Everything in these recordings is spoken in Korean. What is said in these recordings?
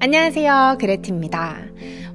안녕하세요. 그레티입니다.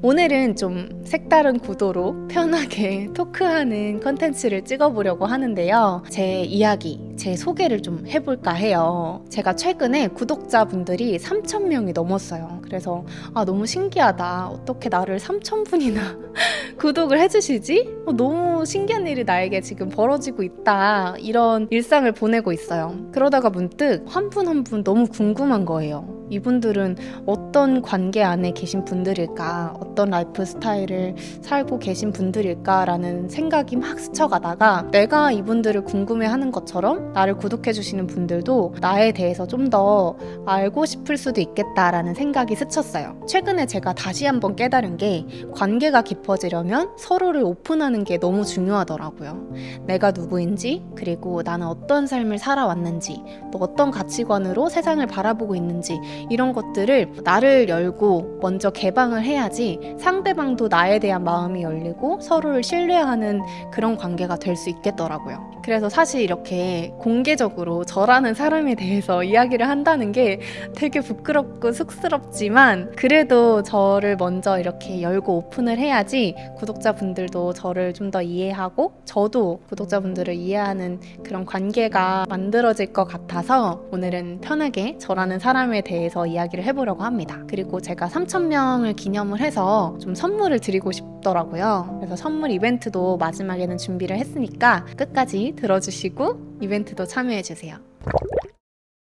오늘은 좀 색다른 구도로 편하게 토크하는 컨텐츠를 찍어보려고 하는데요. 제 이야기, 제 소개를 좀 해볼까 해요. 제가 최근에 구독자분들이 3,000명이 넘었어요. 그래서 아, 너무 신기하다. 어떻게 나를 3,000분이나 구독을 해주시지? 어, 너무 신기한 일이 나에게 지금 벌어지고 있다. 이런 일상을 보내고 있어요. 그러다가 문득 한 분 한분 너무 궁금한 거예요. 이분들은 어떤 관계 안에 계신 분들일까, 어떤 라이프 스타일을 살고 계신 분들일까라는 생각이 막 스쳐가다가 내가 이분들을 궁금해 하는 것처럼 나를 구독해주시는 분들도 나에 대해서 좀 더 알고 싶을 수도 있겠다라는 생각이 스쳤어요. 최근에 제가 다시 한번 깨달은 게 관계가 깊어지려면 서로를 오픈하는 게 너무 중요하더라고요. 내가 누구인지, 그리고 나는 어떤 삶을 살아왔는지, 또 어떤 가치관으로 세상을 바라보고 있는지, 이런 것들을 나를 열고 먼저 개방을 해야지 상대방도 나에 대한 마음이 열리고 서로를 신뢰하는 그런 관계가 될 수 있겠더라고요. 그래서 사실 이렇게 공개적으로 저라는 사람에 대해서 이야기를 한다는 게 되게 부끄럽고 쑥스럽지만 그래도 저를 먼저 이렇게 열고 오픈을 해야지 구독자분들도 저를 좀 더 이해하고 저도 구독자분들을 이해하는 그런 관계가 만들어질 것 같아서 오늘은 편하게 저라는 사람에 대해 서 이야기를 해보려고 합니다. 그리고 제가 3,000명을 기념을 해서 좀 선물을 드리고 싶더라고요. 그래서 선물 이벤트도 마지막에는 준비를 했으니까 끝까지 들어주시고 이벤트도 참여해주세요.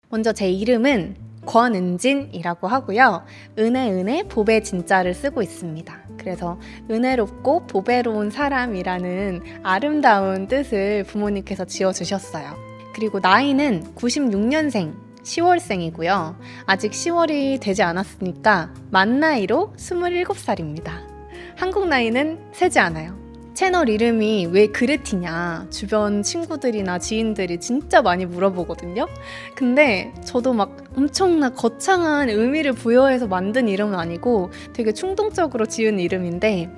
먼저 제 이름은 권은진이라고 하고요. 은혜 은혜 보배 진짜를 쓰고 있습니다. 그래서 은혜롭고 보배로운 사람이라는 아름다운 뜻을 부모님께서 지어주셨어요. 그리고 나이는 96년생 10월생이고요. 아직 10월이 되지 않았으니까 만 나이로 27살입니다. 한국 나이는 세지 않아요. 채널 이름이 왜 그레티냐 주변 친구들이나 지인들이 진짜 많이 물어보거든요. 근데 저도 막 엄청나 거창한 의미를 부여해서 만든 이름은 아니고 되게 충동적으로 지은 이름인데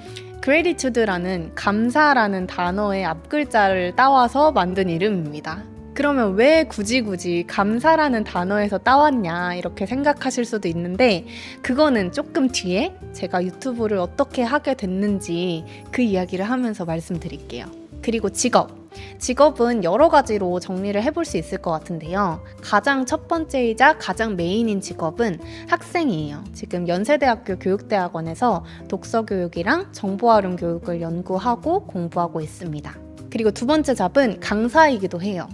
gratitude라는 감사라는 단어의 앞글자를 따와서 만든 이름입니다. 그러면 왜 굳이 굳이 감사라는 단어에서 따왔냐 이렇게 생각하실 수도 있는데 그거는 조금 뒤에 제가 유튜브를 어떻게 하게 됐는지 그 이야기를 하면서 말씀드릴게요. 그리고 직업. 직업은 여러 가지로 정리를 해볼 수 있을 것 같은데요. 가장 첫 번째이자 가장 메인인 직업은 학생이에요. 지금 연세대학교 교육대학원에서 독서 교육이랑 정보 활용 교육을 연구하고 공부하고 있습니다. 그리고 두 번째 잡은 강사이기도 해요.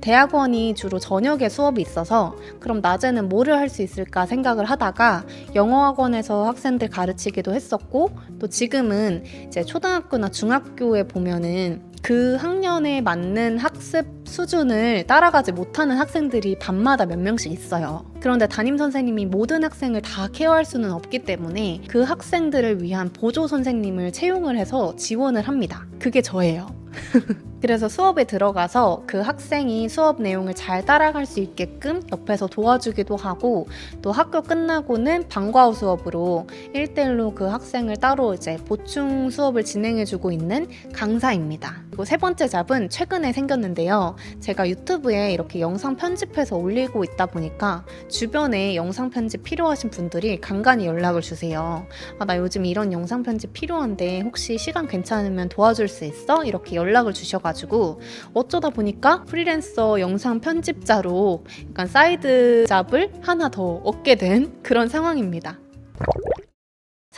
대학원이 주로 저녁에 수업이 있어서 그럼 낮에는 뭐를 할 수 있을까 생각을 하다가 영어학원에서 학생들 가르치기도 했었고 또 지금은 이제 초등학교나 중학교에 보면은 그 학년에 맞는 학습 수준을 따라가지 못하는 학생들이 밤마다 몇 명씩 있어요. 그런데 담임 선생님이 모든 학생을 다 케어할 수는 없기 때문에 그 학생들을 위한 보조 선생님을 채용을 해서 지원을 합니다. 그게 저예요. 그래서 수업에 들어가서 그 학생이 수업 내용을 잘 따라갈 수 있게끔 옆에서 도와주기도 하고 또 학교 끝나고는 방과후 수업으로 1대1로 그 학생을 따로 이제 보충 수업을 진행해주고 있는 강사입니다. 그리고 세 번째 잡은 최근에 생겼는데요. 제가 유튜브에 이렇게 영상 편집해서 올리고 있다 보니까 주변에 영상 편집 필요하신 분들이 간간히 연락을 주세요. 아, 나 요즘 이런 영상 편집 필요한데 혹시 시간 괜찮으면 도와줄 수 있어? 이렇게 연락 을 주셔가지고 어쩌다 보니까 프리랜서 영상 편집자로 약간 사이드 잡을 하나 더 얻게 된 그런 상황입니다.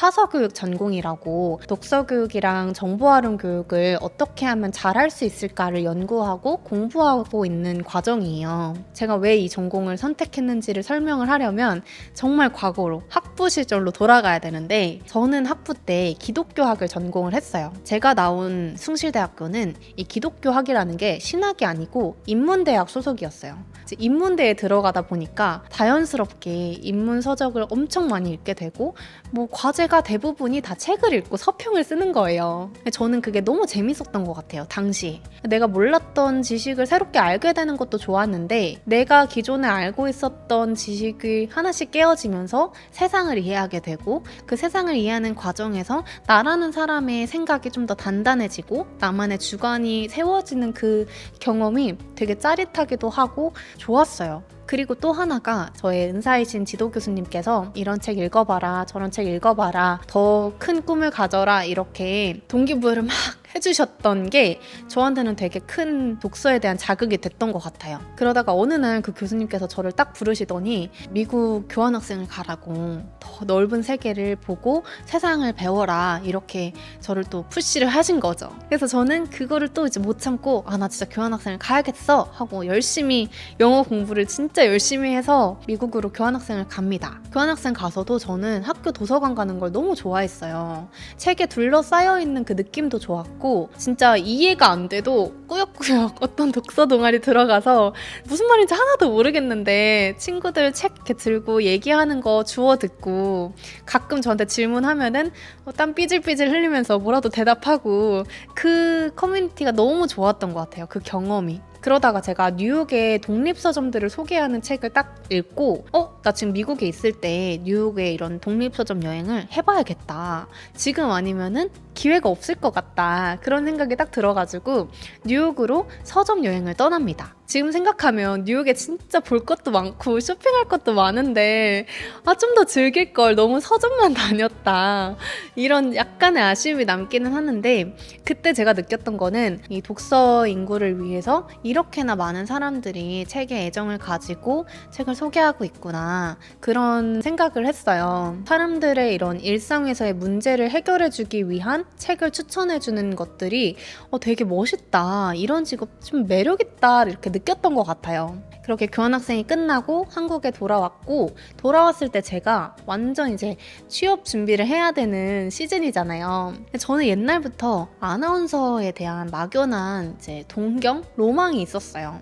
사서교육 전공이라고 독서교육이랑 정보활용 교육을 어떻게 하면 잘할 수 있을까를 연구하고 공부하고 있는 과정이에요. 제가 왜 이 전공을 선택했는지를 설명을 하려면 정말 과거로 학부 시절로 돌아가야 되는데 저는 학부 때 기독교학을 전공을 했어요. 제가 나온 숭실대학교는 이 기독교학이라는 게 신학이 아니고 인문대학 소속이었어요. 인문대에 들어가다 보니까 자연스럽게 인문 서적을 엄청 많이 읽게 되고 뭐 과제 가 대부분이 다 책을 읽고 서평을 쓰는 거예요. 저는 그게 너무 재밌었던 것 같아요, 당시. 내가 몰랐던 지식을 새롭게 알게 되는 것도 좋았는데, 내가 기존에 알고 있었던 지식이 하나씩 깨어지면서 세상을 이해하게 되고, 그 세상을 이해하는 과정에서 나라는 사람의 생각이 좀 더 단단해지고, 나만의 주관이 세워지는 그 경험이 되게 짜릿하기도 하고 좋았어요. 그리고 또 하나가 저의 은사이신 지도 교수님께서 이런 책 읽어봐라, 저런 책 읽어봐라, 더 큰 꿈을 가져라 이렇게 동기부여를 막 해주셨던 게 저한테는 되게 큰 독서에 대한 자극이 됐던 것 같아요. 그러다가 어느 날 그 교수님께서 저를 딱 부르시더니 미국 교환학생을 가라고 더 넓은 세계를 보고 세상을 배워라 이렇게 저를 또 푸시를 하신 거죠. 그래서 저는 그거를 또 이제 못 참고 아 나 진짜 교환학생을 가야겠어 하고 열심히 영어 공부를 진짜 열심히 해서 미국으로 교환학생을 갑니다. 교환학생 가서도 저는 학교 도서관 가는 걸 너무 좋아했어요. 책에 둘러싸여 있는 그 느낌도 좋았고 진짜 이해가 안 돼도 꾸역꾸역 어떤 독서 동아리 들어가서 무슨 말인지 하나도 모르겠는데 친구들 책 이렇게 들고 얘기하는 거 주워 듣고 가끔 저한테 질문하면은 어, 땀 삐질삐질 흘리면서 뭐라도 대답하고 그 커뮤니티가 너무 좋았던 것 같아요. 그 경험이. 그러다가 제가 뉴욕의 독립서점들을 소개하는 책을 딱 읽고, 어? 나 지금 미국에 있을 때 뉴욕의 이런 독립서점 여행을 해봐야겠다. 지금 아니면은 기회가 없을 것 같다. 그런 생각이 딱 들어가지고 뉴욕으로 서점 여행을 떠납니다. 지금 생각하면 뉴욕에 진짜 볼 것도 많고 쇼핑할 것도 많은데, 아, 좀 더 즐길 걸 너무 서점만 다녔다. 이런 약간의 아쉬움이 남기는 하는데, 그때 제가 느꼈던 거는 이 독서 인구를 위해서 이 렇게나 많은 사람들이 책에 애정을 가지고 책을 소개하고 있구나. 그런 생각을 했어요. 사람들의 이런 일상에서의 문제를 해결해주기 위한 책을 추천해주는 것들이 어, 되게 멋있다. 이런 직업 좀 매력있다. 이렇게 느꼈던 것 같아요. 그렇게 교환학생이 끝나고 한국에 돌아왔고, 돌아왔을 때 제가 완전 이제 취업 준비를 해야 되는 시즌이잖아요. 저는 옛날부터 아나운서에 대한 막연한 이제 동경, 로망이 있었어요.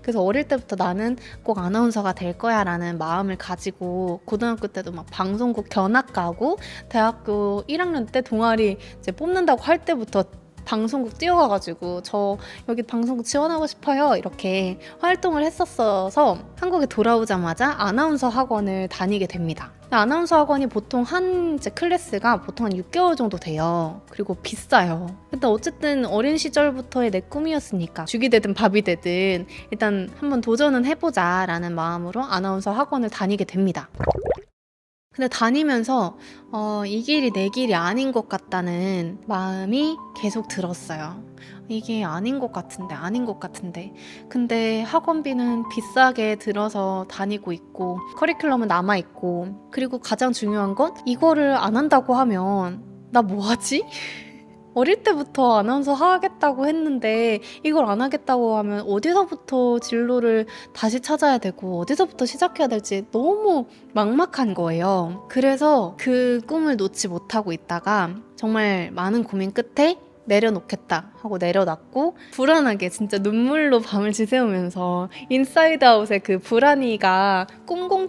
그래서 어릴 때부터 나는 꼭 아나운서가 될 거야 라는 마음을 가지고 고등학교 때도 막 방송국 견학 가고 대학교 1학년 때 동아리 이제 뽑는다고 할 때부터 방송국 뛰어가가지고 저 여기 방송국 지원하고 싶어요 이렇게 활동을 했었어서 한국에 돌아오자마자 아나운서 학원을 다니게 됩니다. 아나운서 학원이 보통 한 이제 클래스가 보통 한 6개월 정도 돼요. 그리고 비싸요. 근데 어쨌든 어린 시절부터의 내 꿈이었으니까 죽이 되든 밥이 되든 일단 한번 도전은 해보자 라는 마음으로 아나운서 학원을 다니게 됩니다. 근데 다니면서 어, 이 길이 내 길이 아닌 것 같다는 마음이 계속 들었어요. 이게 아닌 것 같은데, 아닌 것 같은데. 근데 학원비는 비싸게 들어서 다니고 있고, 커리큘럼은 남아있고, 그리고 가장 중요한 건 이거를 안 한다고 하면 나 뭐하지? 어릴 때부터 아나운서 하겠다고 했는데 이걸 안 하겠다고 하면 어디서부터 진로를 다시 찾아야 되고 어디서부터 시작해야 될지 너무 막막한 거예요. 그래서 그 꿈을 놓지 못하고 있다가 정말 많은 고민 끝에 내려놓겠다 하고 내려놨고 불안하게 진짜 눈물로 밤을 지새우면서 인사이드 아웃의 그 불안이가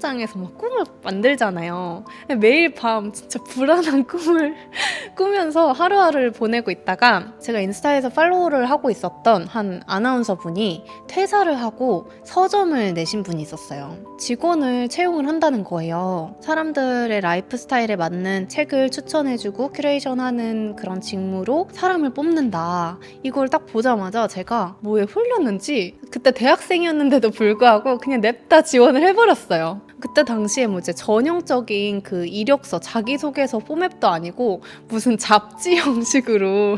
꿈 공장에서 막 꿈을 만들잖아요. 매일 밤 진짜 불안한 꿈을 꾸면서 하루하루를 보내고 있다가 제가 인스타에서 팔로우를 하고 있었던 한 아나운서 분이 퇴사를 하고 서점을 내신 분이 있었어요. 직원을 채용을 한다는 거예요. 사람들의 라이프 스타일에 맞는 책을 추천해주고 큐레이션하는 그런 직무로 사람을 뽑는다. 이걸 딱 보자마자 제가 뭐에 홀렸는지 그때 대학생이었는데도 불구하고 그냥 냅다 지원을 해버렸어요. 그때 당시에 뭐 이제 전형적인 그 이력서 자기소개서 포맵도 아니고 무슨 잡지 형식으로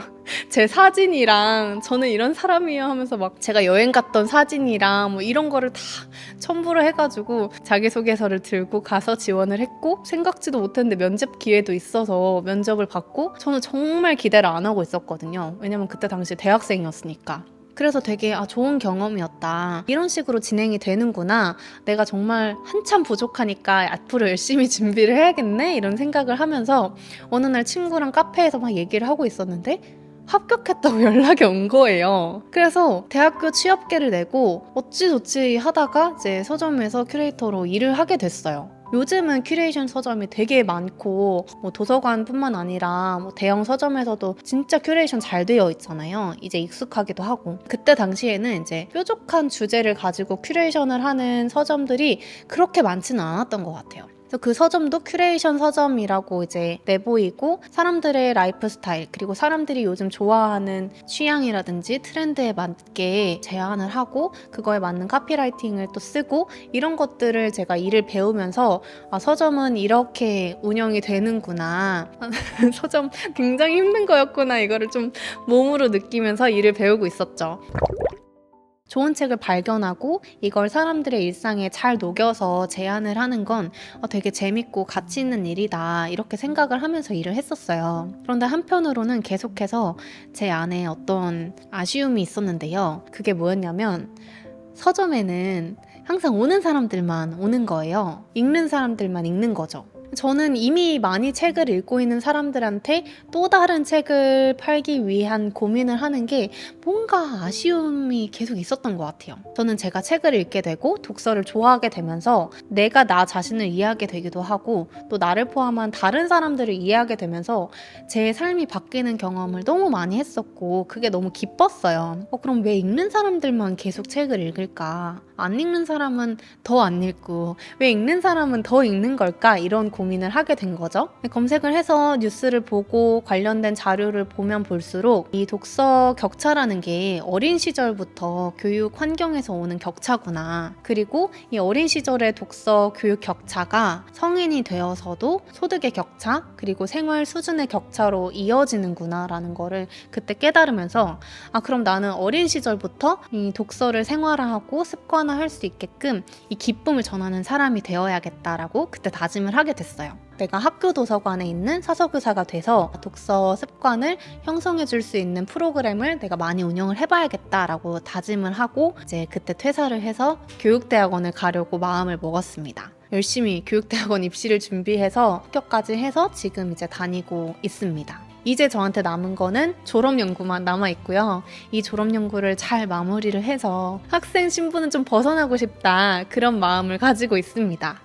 제 사진이랑 저는 이런 사람이에요 하면서 막 제가 여행 갔던 사진이랑 뭐 이런 거를 다 첨부를 해가지고 자기소개서를 들고 가서 지원을 했고 생각지도 못했는데 면접 기회도 있어서 면접을 받고 저는 정말 기대를 안 하고 있었거든요. 왜냐면 그때 당시 대학생이었으니까. 그래서 되게 아, 좋은 경험이었다. 이런 식으로 진행이 되는구나. 내가 정말 한참 부족하니까 앞으로 열심히 준비를 해야겠네. 이런 생각을 하면서 어느 날 친구랑 카페에서 막 얘기를 하고 있었는데 합격했다고 연락이 온 거예요. 그래서 대학교 취업계를 내고 어찌저찌 하다가 이제 서점에서 큐레이터로 일을 하게 됐어요. 요즘은 큐레이션 서점이 되게 많고 뭐 도서관뿐만 아니라 뭐 대형 서점에서도 진짜 큐레이션 잘 되어 있잖아요. 이제 익숙하기도 하고 그때 당시에는 이제 뾰족한 주제를 가지고 큐레이션을 하는 서점들이 그렇게 많지는 않았던 것 같아요. 그 서점도 큐레이션 서점이라고 이제 내보이고 사람들의 라이프 스타일 그리고 사람들이 요즘 좋아하는 취향이라든지 트렌드에 맞게 제안을 하고 그거에 맞는 카피라이팅을 또 쓰고 이런 것들을 제가 일을 배우면서 아, 서점은 이렇게 운영이 되는구나. 서점 굉장히 힘든 거였구나. 이거를 좀 몸으로 느끼면서 일을 배우고 있었죠. 좋은 책을 발견하고 이걸 사람들의 일상에 잘 녹여서 제안을 하는 건 어, 되게 재밌고 가치 있는 일이다. 이렇게 생각을 하면서 일을 했었어요. 그런데 한편으로는 계속해서 제 안에 어떤 아쉬움이 있었는데요. 그게 뭐였냐면 서점에는 항상 오는 사람들만 오는 거예요. 읽는 사람들만 읽는 거죠. 저는 이미 많이 책을 읽고 있는 사람들한테 또 다른 책을 팔기 위한 고민을 하는 게 뭔가 아쉬움이 계속 있었던 것 같아요. 저는 제가 책을 읽게 되고 독서를 좋아하게 되면서 내가 나 자신을 이해하게 되기도 하고 또 나를 포함한 다른 사람들을 이해하게 되면서 제 삶이 바뀌는 경험을 너무 많이 했었고 그게 너무 기뻤어요. 어, 그럼 왜 읽는 사람들만 계속 책을 읽을까? 안 읽는 사람은 더 안 읽고 왜 읽는 사람은 더 읽는 걸까? 이런 고민 을 하게 된 거죠. 검색을 해서 뉴스를 보고 관련된 자료를 보면 볼수록 이 독서 격차라는 게 어린 시절부터 교육 환경에서 오는 격차구나. 그리고 이 어린 시절의 독서 교육 격차가 성인이 되어서도 소득의 격차, 그리고 생활 수준의 격차로 이어지는구나라는 거를 그때 깨달으면서 아, 그럼 나는 어린 시절부터 이 독서를 생활화하고 습관화할 수 있게끔 이 기쁨을 전하는 사람이 되어야겠다라고 그때 다짐을 하게 됐어요. 내가 학교 도서관에 있는 사서교사가 돼서 독서 습관을 형성해 줄 수 있는 프로그램을 내가 많이 운영을 해봐야겠다라고 다짐을 하고 이제 그때 퇴사를 해서 교육대학원을 가려고 마음을 먹었습니다. 열심히 교육대학원 입시를 준비해서 합격까지 해서 지금 이제 다니고 있습니다. 이제 저한테 남은 거는 졸업 연구만 남아 있고요. 이 졸업 연구를 잘 마무리를 해서 학생 신분은 좀 벗어나고 싶다. 그런 마음을 가지고 있습니다.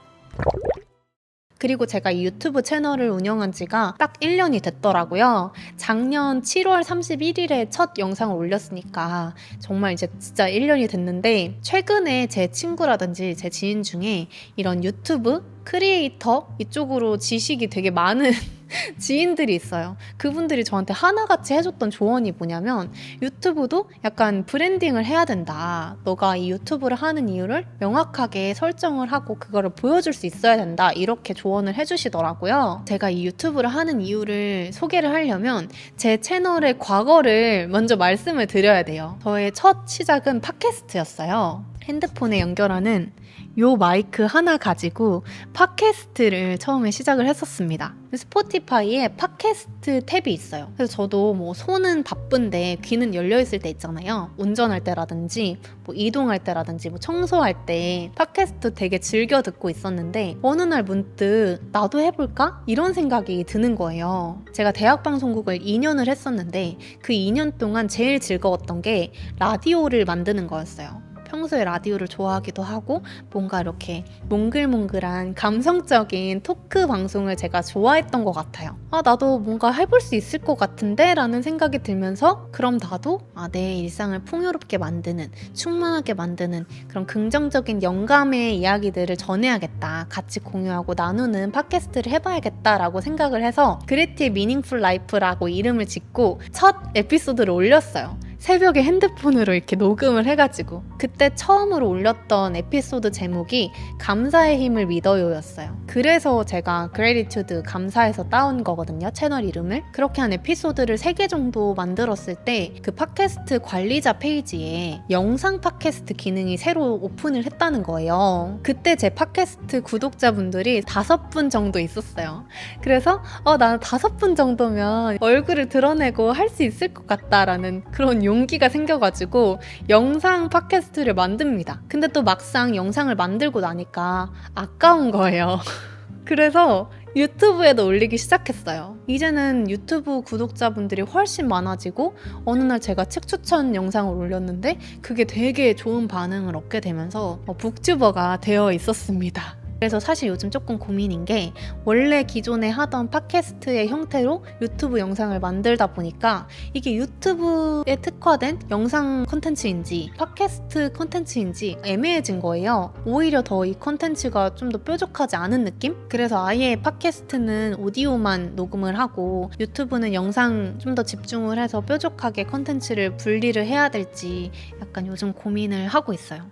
그리고 제가 이 유튜브 채널을 운영한 지가 딱 1년이 됐더라고요. 작년 7월 31일에 첫 영상을 올렸으니까 정말 이제 진짜 1년이 됐는데 최근에 제 친구라든지 제 지인 중에 이런 유튜브 크리에이터 이쪽으로 지식이 되게 많은 지인들이 있어요. 그분들이 저한테 하나같이 해줬던 조언이 뭐냐면 유튜브도 약간 브랜딩을 해야 된다. 너가 이 유튜브를 하는 이유를 명확하게 설정을 하고 그거를 보여줄 수 있어야 된다. 이렇게 조언을 해주시더라고요. 제가 이 유튜브를 하는 이유를 소개를 하려면 제 채널의 과거를 먼저 말씀을 드려야 돼요. 저의 첫 시작은 팟캐스트였어요. 핸드폰에 연결하는 요 마이크 하나 가지고 팟캐스트를 처음에 시작을 했었습니다. 스포티파이에 팟캐스트 탭이 있어요. 그래서 저도 뭐 손은 바쁜데 귀는 열려 있을 때 있잖아요. 운전할 때라든지 뭐 이동할 때라든지 뭐 청소할 때 팟캐스트 되게 즐겨 듣고 있었는데 어느 날 문득 나도 해볼까? 이런 생각이 드는 거예요. 제가 대학 방송국을 2년을 했었는데 그 2년 동안 제일 즐거웠던 게 라디오를 만드는 거였어요. 평소에 라디오를 좋아하기도 하고 뭔가 이렇게 몽글몽글한 감성적인 토크 방송을 제가 좋아했던 것 같아요. 아, 나도 뭔가 해볼 수 있을 것 같은데? 라는 생각이 들면서 그럼 나도 아, 내 일상을 풍요롭게 만드는, 충만하게 만드는 그런 긍정적인 영감의 이야기들을 전해야겠다. 같이 공유하고 나누는 팟캐스트를 해봐야겠다라고 생각을 해서 그레티의 미닝풀 라이프라고 이름을 짓고 첫 에피소드를 올렸어요. 새벽에 핸드폰으로 이렇게 녹음을 해가지고 그때 처음으로 올렸던 에피소드 제목이 감사의 힘을 믿어요였어요. 그래서 제가 그레디튜드 감사해서 따온 거거든요. 채널 이름을. 그렇게 한 에피소드를 3개 정도 만들었을 때 그 팟캐스트 관리자 페이지에 영상 팟캐스트 기능이 새로 오픈을 했다는 거예요. 그때 제 팟캐스트 구독자분들이 다섯 분 정도 있었어요. 그래서 어, 나는 다섯 분 정도면 얼굴을 드러내고 할 수 있을 것 같다라는 그런 용기가 생겨가지고 영상 팟캐스트를 만듭니다. 근데 또 막상 영상을 만들고 나니까 아까운 거예요. 그래서 유튜브에도 올리기 시작했어요. 이제는 유튜브 구독자분들이 훨씬 많아지고 어느 날 제가 책 추천 영상을 올렸는데 그게 되게 좋은 반응을 얻게 되면서 어, 북튜버가 되어 있었습니다. 그래서 사실 요즘 조금 고민인 게 원래 기존에 하던 팟캐스트의 형태로 유튜브 영상을 만들다 보니까 이게 유튜브에 특화된 영상 콘텐츠인지 팟캐스트 콘텐츠인지 애매해진 거예요. 오히려 더이 콘텐츠가 좀 더 뾰족하지 않은 느낌? 그래서 아예 팟캐스트는 오디오만 녹음을 하고 유튜브는 영상 좀 더 집중을 해서 뾰족하게 콘텐츠를 분리를 해야 될지 약간 요즘 고민을 하고 있어요.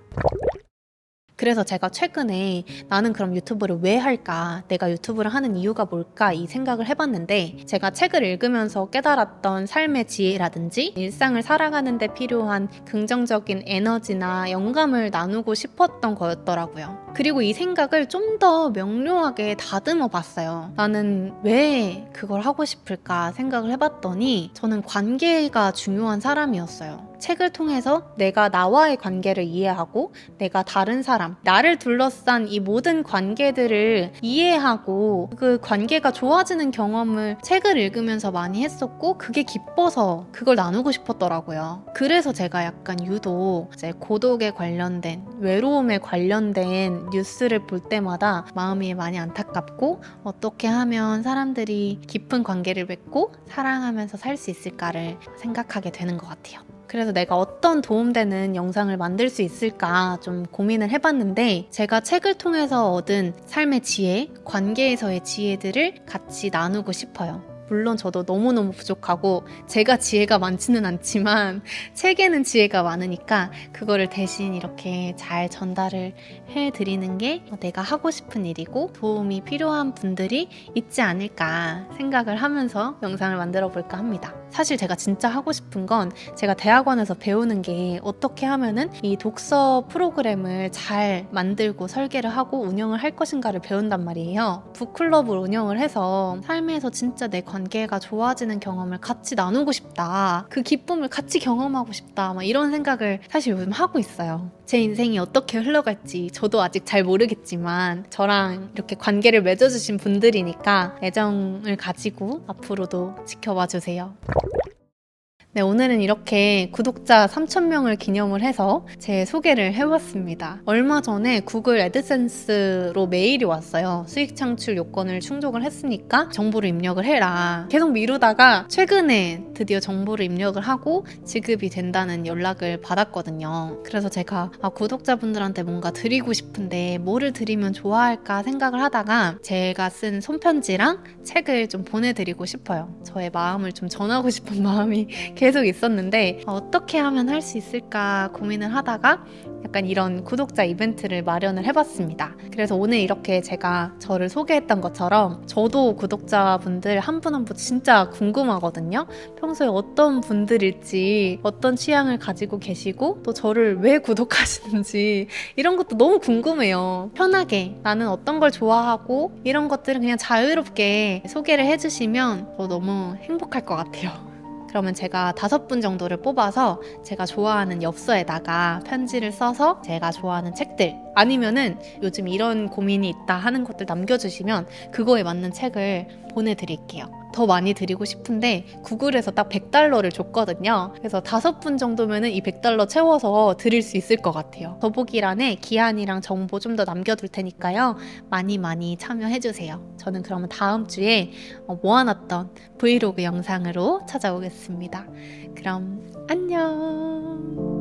그래서 제가 최근에 나는 그럼 유튜브를 왜 할까? 내가 유튜브를 하는 이유가 뭘까? 이 생각을 해봤는데 제가 책을 읽으면서 깨달았던 삶의 지혜라든지 일상을 살아가는데 필요한 긍정적인 에너지나 영감을 나누고 싶었던 거였더라고요. 그리고 이 생각을 좀 더 명료하게 다듬어 봤어요. 나는 왜 그걸 하고 싶을까 생각을 해봤더니 저는 관계가 중요한 사람이었어요. 책을 통해서 내가 나와의 관계를 이해하고 내가 다른 사람, 나를 둘러싼 이 모든 관계들을 이해하고 그 관계가 좋아지는 경험을 책을 읽으면서 많이 했었고 그게 기뻐서 그걸 나누고 싶었더라고요. 그래서 제가 약간 유독 이제 고독에 관련된 외로움에 관련된 뉴스를 볼 때마다 마음이 많이 안타깝고 어떻게 하면 사람들이 깊은 관계를 맺고 사랑하면서 살 수 있을까를 생각하게 되는 것 같아요. 그래서 내가 어떤 도움되는 영상을 만들 수 있을까 좀 고민을 해봤는데 제가 책을 통해서 얻은 삶의 지혜, 관계에서의 지혜들을 같이 나누고 싶어요. 물론 저도 너무너무 부족하고 제가 지혜가 많지는 않지만 책에는 지혜가 많으니까 그거를 대신 이렇게 잘 전달을 해드리는 게 내가 하고 싶은 일이고 도움이 필요한 분들이 있지 않을까 생각을 하면서 영상을 만들어 볼까 합니다. 사실 제가 진짜 하고 싶은 건 제가 대학원에서 배우는 게 어떻게 하면은 이 독서 프로그램을 잘 만들고 설계를 하고 운영을 할 것인가를 배운단 말이에요. 북클럽을 운영을 해서 삶에서 진짜 내 관 계가 좋아지는 경험을 같이 나누고 싶다. 그 기쁨을 같이 경험하고 싶다. 막 이런 생각을 사실 요즘 하고 있어요. 제 인생이 어떻게 흘러갈지 저도 아직 잘 모르겠지만 저랑 이렇게 관계를 맺어주신 분들이니까 애정을 가지고 앞으로도 지켜봐 주세요. 네, 오늘은 이렇게 구독자 3,000명을 기념을 해서 제 소개를 해봤습니다. 얼마 전에 구글 애드센스로 메일이 왔어요. 수익 창출 요건을 충족을 했으니까 정보를 입력을 해라. 계속 미루다가 최근에 드디어 정보를 입력을 하고 지급이 된다는 연락을 받았거든요. 그래서 제가 아, 구독자분들한테 뭔가 드리고 싶은데 뭐를 드리면 좋아할까 생각을 하다가 제가 쓴 손편지랑 책을 좀 보내드리고 싶어요. 저의 마음을 좀 전하고 싶은 마음이 계속 있었는데 어, 어떻게 하면 할 수 있을까 고민을 하다가 약간 이런 구독자 이벤트를 마련을 해봤습니다. 그래서 오늘 이렇게 제가 저를 소개했던 것처럼 저도 구독자분들 한분 한 분 진짜 궁금하거든요. 평소에 어떤 분들일지 어떤 취향을 가지고 계시고 또 저를 왜 구독하시는지 이런 것도 너무 궁금해요. 편하게 나는 어떤 걸 좋아하고 이런 것들은 그냥 자유롭게 소개를 해주시면 저 너무 행복할 것 같아요. 그러면 제가 다섯 분 정도를 뽑아서 제가 좋아하는 엽서에다가 편지를 써서 제가 좋아하는 책들 아니면은 요즘 이런 고민이 있다 하는 것들 남겨주시면 그거에 맞는 책을 보내드릴게요. 더 많이 드리고 싶은데 구글에서 딱 100달러를 줬거든요. 그래서 다섯 분 정도면은 이 100달러 채워서 드릴 수 있을 것 같아요. 더보기란에 기한이랑 정보 좀 더 남겨둘 테니까요. 많이 많이 참여해주세요. 저는 그러면 다음 주에 어, 모아놨던 브이로그 영상으로 찾아오겠습니다. 그럼 안녕.